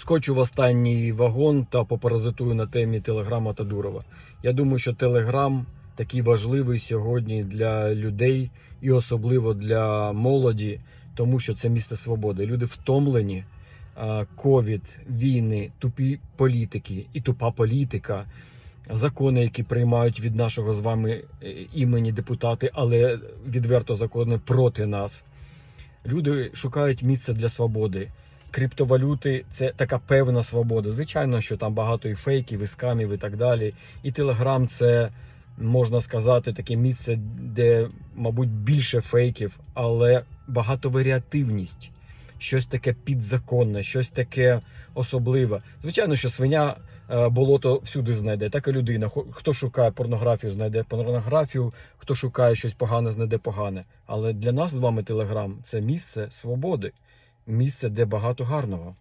скочу в останній вагон та попаразитую на темі Телеграма та Дурова. Я думаю, що Телеграм такий важливий сьогодні для людей і особливо для молоді, тому що це місце свободи. Люди втомлені. Ковід, війни, тупі політики і тупа політика, закони, які приймають від нашого з вами е, імені депутати, але відверто закони проти нас. Люди шукають місце для свободи. Криптовалюти це така певна свобода. Звичайно, що там багато і фейків, і скамів, і так далі. І Телеграм це можна сказати таке місце, де, мабуть, більше фейків, але багатоваріативність. Щось таке підзаконне, щось таке особливе. Звичайно, що свиня е, болото всюди знайде, так і людина. Хто шукає порнографію, знайде порнографію, хто шукає щось погане, знайде погане. Але для нас з вами Телеграм це місце свободи, місце, де багато гарного.